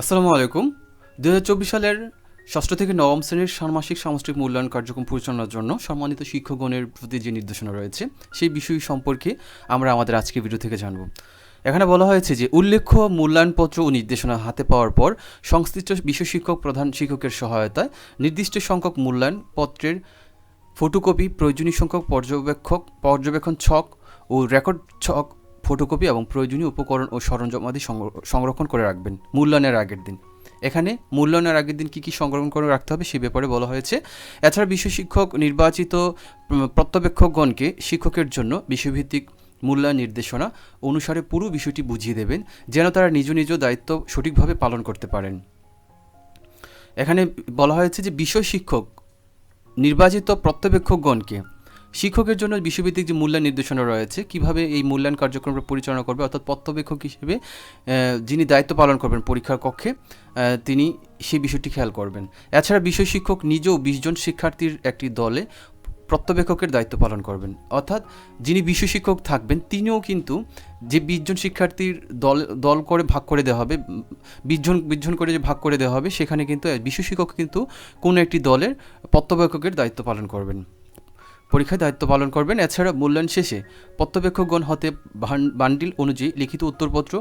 আসসালামু আলাইকুম। দু হাজার চব্বিশ সালের ষষ্ঠ থেকে নবম শ্রেণির ষান্মাসিক সামষ্টিক মূল্যায়ন কার্যক্রম পরিচালনার জন্য সম্মানিত শিক্ষকগণের প্রতি যে নির্দেশনা রয়েছে, সেই বিষয় সম্পর্কে আমরা আমাদের আজকের ভিডিও থেকে জানব। এখানে বলা হয়েছে যে, উল্লেখ্য মূল্যায়নপত্র ও নির্দেশনা হাতে পাওয়ার পর সংশ্লিষ্ট বিষয় শিক্ষক, প্রধান শিক্ষকের সহায়তায় নির্দিষ্ট সংখ্যক মূল্যায়ন পত্রের ফটোকপি প্রয়োজনীয় সংখ্যক পর্যবেক্ষক, পর্যবেক্ষণ ছক ও রেকর্ড ছক ফটোকপি এবং প্রয়োজনীয় উপকরণ ও সরঞ্জামাদি সংগ্র- সংরক্ষণ করে রাখবেন। মূল্যায়নের আগের দিন। এখানে মূল্যায়নের আগের দিন কী কী সংরক্ষণ করে রাখতে হবে সে ব্যাপারে বলা হয়েছে। এছাড়া বিষয় শিক্ষক, নির্বাচিত প্রত্যবেক্ষকগণকে শিক্ষকের জন্য বিশ্বভিত্তিক মূল্যায়ন নির্দেশনা অনুসারে পুরো বিষয়টি বুঝিয়ে দেবেন, যেন তারা নিজ নিজ দায়িত্ব সঠিকভাবে পালন করতে পারেন। এখানে বলা হয়েছে যে, বিষয় শিক্ষক, নির্বাচিত প্রত্যবেক্ষকগণকে শিক্ষকের জন্য বিশ্বভিত্তিক যে মূল্যায়ন নির্দেশনা রয়েছে, কীভাবে এই মূল্যায়ন কার্যক্রমটা পরিচালনা করবে, অর্থাৎ পর্যবেক্ষক হিসেবে যিনি দায়িত্ব পালন করবেন পরীক্ষার কক্ষে তিনি সেই বিষয়টি খেয়াল করবেন। এছাড়া বিষয় শিক্ষক নিজেও বিশ জন শিক্ষার্থীর একটি দলে প্রত্যবেক্ষকের দায়িত্ব পালন করবেন। অর্থাৎ যিনি বিশ্ব শিক্ষক থাকবেন, তিনিও কিন্তু যে বিশজন শিক্ষার্থীর দল দল করে ভাগ করে দেওয়া হবে বিশজন বিশজন করে যে ভাগ করে দেওয়া হবে, সেখানে কিন্তু বিশ্ব শিক্ষক কিন্তু কোনো একটি দলের পর্যবেক্ষকের দায়িত্ব পালন করবেন। পরীক্ষায় দায়িত্ব পালন করবেন। এছাড়া মূল্যায়ন শেষে পর্যবেক্ষকগণ হতে বান্ডিল অনুযায়ী লিখিত উত্তরপত্র,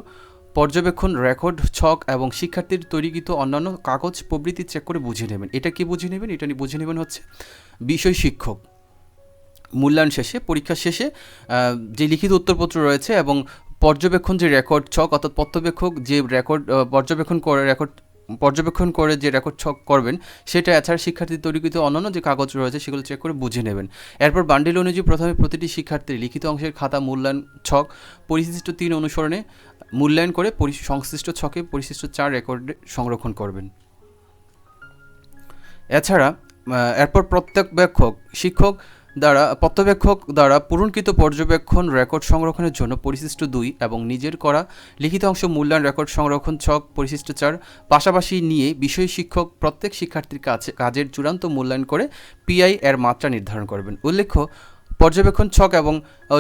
পর্যবেক্ষণ রেকর্ড, ছক এবং শিক্ষার্থীর তৈরিকৃত অন্যান্য কাগজ প্রবৃত্তি চেক করে বুঝে নেবেন। এটা কি বুঝে নেবেন? এটা নিয়ে বুঝে নেবেন হচ্ছে বিষয় শিক্ষক। মূল্যায়ন শেষে, পরীক্ষা শেষে যে লিখিত উত্তরপত্র রয়েছে এবং পর্যবেক্ষণ যে রেকর্ড, ছক অর্থাৎ পর্যবেক্ষক যে রেকর্ড পর্যবেক্ষণ করে রেকর্ড পর্যবেক্ষণ করে যে রেকর্ড ছক করবেন, সেটা এছাড়া শিক্ষার্থী তৈরিকৃত অন্যান্য যে কাগজ রয়েছে, সেগুলো চেক করে বুঝে নেবেন। এরপর বান্ডিল অনুযায়ী প্রথমে প্রতিটি শিক্ষার্থীর লিখিত অংশের খাতা, মূল্যায়ন ছক, পরিশিষ্ট তিন অনুসরণে মূল্যায়ন করে সংশ্লিষ্ট ছকে পরিশিষ্ট চার রেকর্ডে সংরক্ষণ করবেন। এছাড়া এরপর প্রত্যবেক্ষক শিক্ষক দ্বারা পর্যবেক্ষক দ্বারা পূরণকৃত পর্যবেক্ষণ রেকর্ড সংরক্ষণের জন্য পরিশিষ্ট দুই এবং নিজের করা লিখিত অংশ মূল্যায়ন রেকর্ড সংরক্ষণ ছক পরিশিষ্ট চার পাশাপাশি নিয়ে বিষয় শিক্ষক প্রত্যেক শিক্ষার্থীর কাছে কাজের চূড়ান্ত মূল্যায়ন করে পিআই এর মাত্রা নির্ধারণ করবেন। উল্লেখ্য, পর্যবেক্ষণ ছক এবং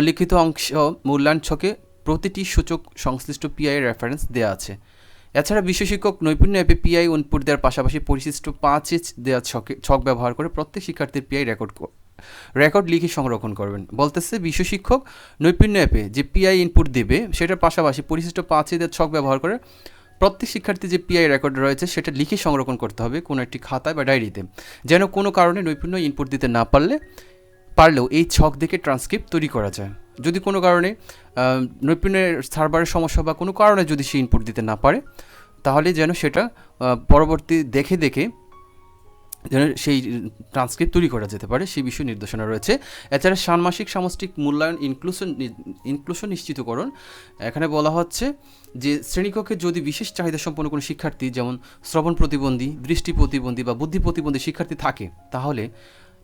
লিখিত অংশ মূল্যায়ন ছকে প্রতিটি সূচক সংশ্লিষ্ট পিআই রেফারেন্স দেওয়া আছে। এছাড়া বিষয় শিক্ষক নৈপুণ্য অ্যাপে পিআই ইনপুট দেওয়ার পাশাপাশি পরিশিষ্ট পাঁচ ইঞ্চ দেওয়া ছকে, ছক ব্যবহার করে প্রত্যেক শিক্ষার্থীর পিআই রেকর্ড রেকর্ড লিখে সংরক্ষণ করবেন। বলতেছে, বিশ্ব শিক্ষক নৈপুণ্য অ্যাপে যে পিআই ইনপুট দেবে, সেটার পাশাপাশি পরিশিষ্ট পাঁচ দেওয়ার ছক ব্যবহার করে প্রত্যেক শিক্ষার্থী যে পিআই রেকর্ড রয়েছে, সেটা লিখে সংরক্ষণ করতে হবে কোনো একটি খাতায় বা ডায়েরিতে যেন কোনো কারণে নৈপুণ্য ইনপুট দিতে না পারলে, পারলেও এই ছক দেখে ট্রান্সক্রিপ্ট তৈরি করা যায়। যদি কোনো কারণে নৈপুণ্যের সার্ভারের সমস্যা বা কোনো কারণে যদি সে ইনপুট দিতে না পারে, তাহলে যেন সেটা পরবর্তী দেখে দেখে যেন সেই ট্রান্সক্রিপ্ট তৈরি করা যেতে পারে, সেই বিষয়ে নির্দেশনা রয়েছে। এছাড়া ষান্মাসিক সামষ্টিক মূল্যায়ন ইনক্লুশন ইনক্লুশন নিশ্চিতকরণ। এখানে বলা হচ্ছে যে, শ্রেণীকক্ষে যদি বিশেষ চাহিদা সম্পন্ন কোনো শিক্ষার্থী, যেমন শ্রবণ প্রতিবন্ধী, দৃষ্টি প্রতিবন্ধী বা বুদ্ধি প্রতিবন্ধী শিক্ষার্থী থাকে, তাহলে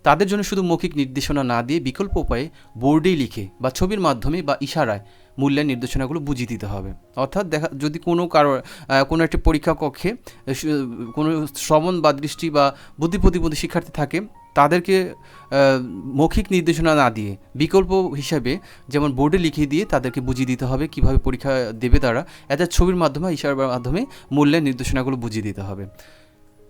তাদের জন্য শুধু মৌখিক নির্দেশনা না দিয়ে বিকল্প উপায়ে বোর্ডেই লিখে বা ছবির মাধ্যমে বা ইশারায় মূল্যায়ন নির্দেশনাগুলো বুঝিয়ে দিতে হবে। অর্থাৎ দেখা, যদি কোনো কারও কোনো একটি পরীক্ষা কক্ষে কোনো শ্রবণ বা দৃষ্টি বা বুদ্ধি প্রতিবন্ধী শিক্ষার্থী থাকে, তাদেরকে মৌখিক নির্দেশনা না দিয়ে, বিকল্প হিসাবে যেমন বোর্ডে লিখিয়ে দিয়ে তাদেরকে বুঝিয়ে দিতে হবে কীভাবে পরীক্ষা দেবে তারা এদের ছবির মাধ্যমে, ইশারার মাধ্যমে মূল্যায়ন নির্দেশনাগুলো বুঝিয়ে দিতে হবে।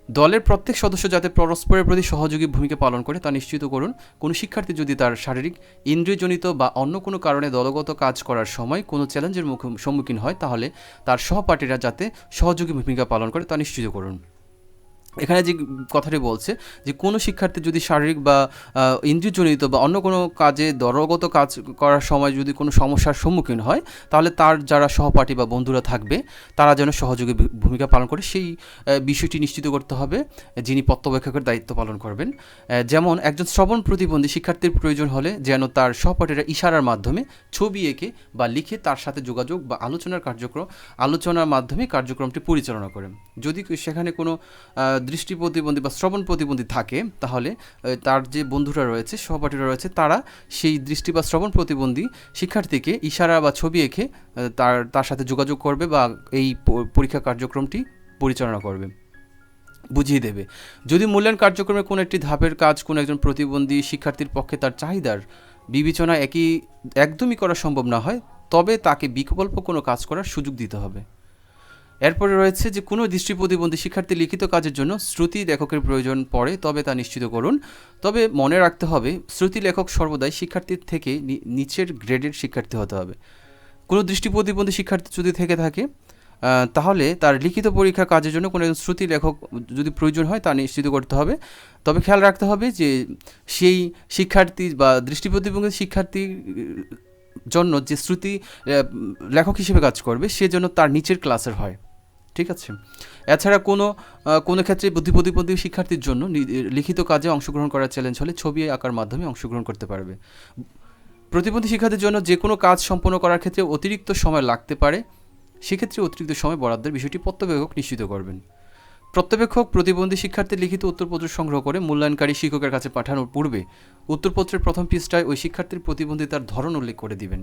দলের প্রত্যেক সদস্য যাতে পরস্পরের প্রতি সহযোগী ভূমিকা পালন করে, তা নিশ্চিত করুন। কোনো শিক্ষার্থী যদি তার শারীরিক ইন্দ্রিয়জনিত বা অন্য কোনো কারণে দলগত কাজ করার সময় কোনো চ্যালেঞ্জের মুখ সম্মুখীন হয়, তাহলে তার সহপাঠীরা যাতে সহযোগী ভূমিকা পালন করে, তা নিশ্চিত করুন। এখানে যে কথাটি বলছে যে কোনো শিক্ষার্থী যদি শারীরিক বা ইন্দ্রিয়জনিত বা অন্য কোনো কাজে দলগত কাজ করার সময় যদি কোনো সমস্যার সম্মুখীন হয়, তাহলে তার যারা সহপাঠী বা বন্ধুরা থাকবে, তারা যেন সহযোগী ভূমিকা পালন করে। সেই বিষয়টি নিশ্চিত করতে হবে যিনি পর্যবেক্ষকের দায়িত্ব পালন করবেন। যেমন একজন শ্রবণ প্রতিবন্ধী শিক্ষার্থীর প্রয়োজন হলে যেন তার সহপাঠীরা ইশারার মাধ্যমে ছবি এঁকে বা লিখে তার সাথে যোগাযোগ বা আলোচনার কার্যক্রম আলোচনার মাধ্যমে কার্যক্রমটি পরিচালনা করেন। যদি সেখানে কোনো দৃষ্টি প্রতিবন্ধী বা শ্রবণ প্রতিবন্ধী থাকে, তাহলে তার যে বন্ধুরা রয়েছে, সহপাঠীরা রয়েছে, তারা সেই দৃষ্টি বা শ্রবণ প্রতিবন্ধী শিক্ষার্থীকে ইশারা বা ছবি এঁকে তার তার সাথে যোগাযোগ করবে বা এই পরীক্ষা কার্যক্রমটি পরিচালনা করবে, বুঝিয়ে দেবে। যদি মূল্যায়ন কার্যক্রমে কোনো একটি ধাপের কাজ কোনো একজন প্রতিবন্ধী শিক্ষার্থীর পক্ষে তার চাহিদার বিবেচনা একই, একদমই করা সম্ভব না হয়, তবে তাকে বিকল্প কোনো কাজ করার সুযোগ দিতে হবে। এরপরে রয়েছে যে কোনো দৃষ্টি প্রতিবন্ধী শিক্ষার্থী লিখিত কাজের জন্য শ্রুতি লেখকের প্রয়োজন পড়ে, তবে তা নিশ্চিত করুন। তবে মনে রাখতে হবে, শ্রুতি লেখক সর্বদাই শিক্ষার্থীর থেকে নিচের গ্রেডের শিক্ষার্থী হতে হবে। কোনো দৃষ্টি প্রতিবন্ধী শিক্ষার্থী যদি থেকে থাকে তাহলে তার লিখিত পরীক্ষা কাজের জন্য কোনো একজন শ্রুতি লেখক যদি প্রয়োজন হয়, তা নিশ্চিত করতে হবে। তবে খেয়াল রাখতে হবে যে সেই শিক্ষার্থী বা দৃষ্টি প্রতিবন্ধী শিক্ষার্থীর জন্য যে শ্রুতি লেখক হিসেবে কাজ করবে, সে যেন তার নিচের ক্লাসের হয়। ঠিক আছে? এছাড়া কোনো কোনো ক্ষেত্রে বুদ্ধি প্রতিবন্ধী শিক্ষার্থীর জন্য লিখিত কাজে অংশগ্রহণ করার চ্যালেঞ্জ হলে ছবি আঁকার মাধ্যমে অংশগ্রহণ করতে পারবে। প্রতিবন্ধী শিক্ষার্থীর জন্য যে কোনো কাজ সম্পন্ন করার ক্ষেত্রে অতিরিক্ত সময় লাগতে পারে। সেক্ষেত্রে অতিরিক্ত সময় বরাদ্দের বিষয়টি প্রত্যবেক্ষক নিশ্চিত করবেন। প্রত্যবেক্ষক প্রতিবন্ধী শিক্ষার্থীর লিখিত উত্তরপত্র সংগ্রহ করে মূল্যায়নকারী শিক্ষকের কাছে পাঠানোর পূর্বে উত্তরপত্রের প্রথম পৃষ্ঠায় ওই শিক্ষার্থীর প্রতিবন্ধিতার ধরন উল্লেখ করে দিবেন।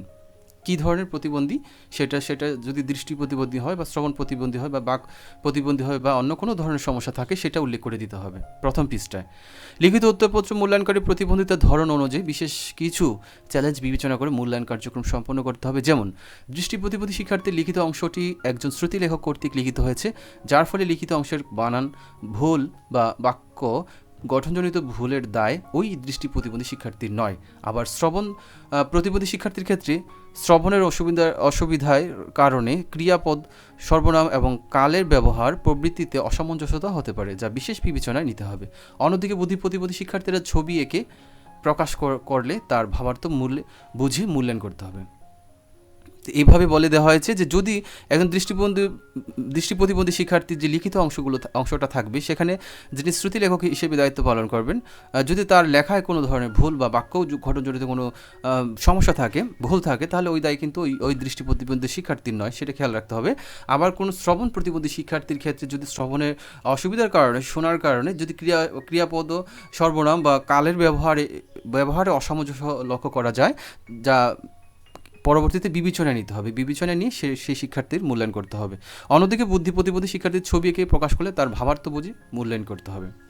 কী ধরনের প্রতিবন্ধী? সেটা সেটা যদি দৃষ্টি প্রতিবন্ধী হয় বা শ্রবণ প্রতিবন্ধী হয় বা বাক প্রতিবন্ধী হয় বা অন্য কোনো ধরনের সমস্যা থাকে, সেটা উল্লেখ করে দিতে হবে। প্রথম পৃষ্ঠায়। লিখিত উত্তরপত্র মূল্যায়নকারী প্রতিবন্ধিতার ধরন অনুযায়ী বিশেষ কিছু চ্যালেঞ্জ বিবেচনা করে মূল্যায়ন কার্যক্রম সম্পন্ন করতে হবে। যেমন, দৃষ্টি প্রতিবন্ধী শিক্ষার্থীর লিখিত অংশটি একজন শ্রুতি লেখক কর্তৃক লিখিত হয়েছে, যার ফলে লিখিত অংশের বানান ভুল বা বাক্য গঠনজনিত ভুলের দায় ওই দৃষ্টি প্রতিবন্ধী শিক্ষার্থীর নয়। আবার শ্রবণ প্রতিবন্ধী শিক্ষার্থীর ক্ষেত্রে শ্রবণের অসুবিধা অসুবিধার কারণে ক্রিয়াপদ সর্বনাম এবং কালের ব্যবহার প্রবৃত্তিতে অসামঞ্জস্যতা হতে পারে, যা বিশেষ বিবেচনায় নিতে হবে। অন্যদিকে বুদ্ধি প্রতিবন্ধী শিক্ষার্থীরা ছবি এঁকে প্রকাশ কর- করলে তার ভাবার্থ মূল্যে, বুঝে মূল্যায়ন করতে হবে। এইভাবে বলে দেওয়া হয়েছে যে যদি একজন দৃষ্টিবন্ধী দৃষ্টি প্রতিবন্ধী শিক্ষার্থীর যে লিখিত অংশগুলো অংশটা থাকবে, সেখানে যিনি শ্রুতি লেখক হিসেবে দায়িত্ব পালন করবেন যদি তার লেখায় কোনো ধরনের ভুল বা বাক্য জ- ঘটনজনিত কোনো সমস্যা থাকে, ভুল থাকে, তাহলে ওই দায় কিন্তু ওই ওই দৃষ্টি প্রতিবন্ধী শিক্ষার্থীর নয়, সেটা খেয়াল রাখতে হবে। আবার কোনো শ্রবণ প্রতিবন্ধী শিক্ষার্থীর ক্ষেত্রে যদি শ্রবণের অসুবিধার কারণে, শোনার কারণে যদি ক্রিয়া, ক্রিয়াপদ সর্বনাম বা কালের ব্যবহারে ব্যবহারে অসামঞ্জস্য লক্ষ্য করা যায়, যা পরবর্তীতে বিবেচনায় নিতে হবে। বিবেচনায় নিয়ে সে সেই শিক্ষার্থীর মূল্যায়ন করতে হবে। অন্যদিকে বুদ্ধি প্রতিবন্ধী শিক্ষার্থীর ছবি এঁকে প্রকাশ করলে তার ভাবার্থ বুঝে মূল্যায়ন করতে হবে।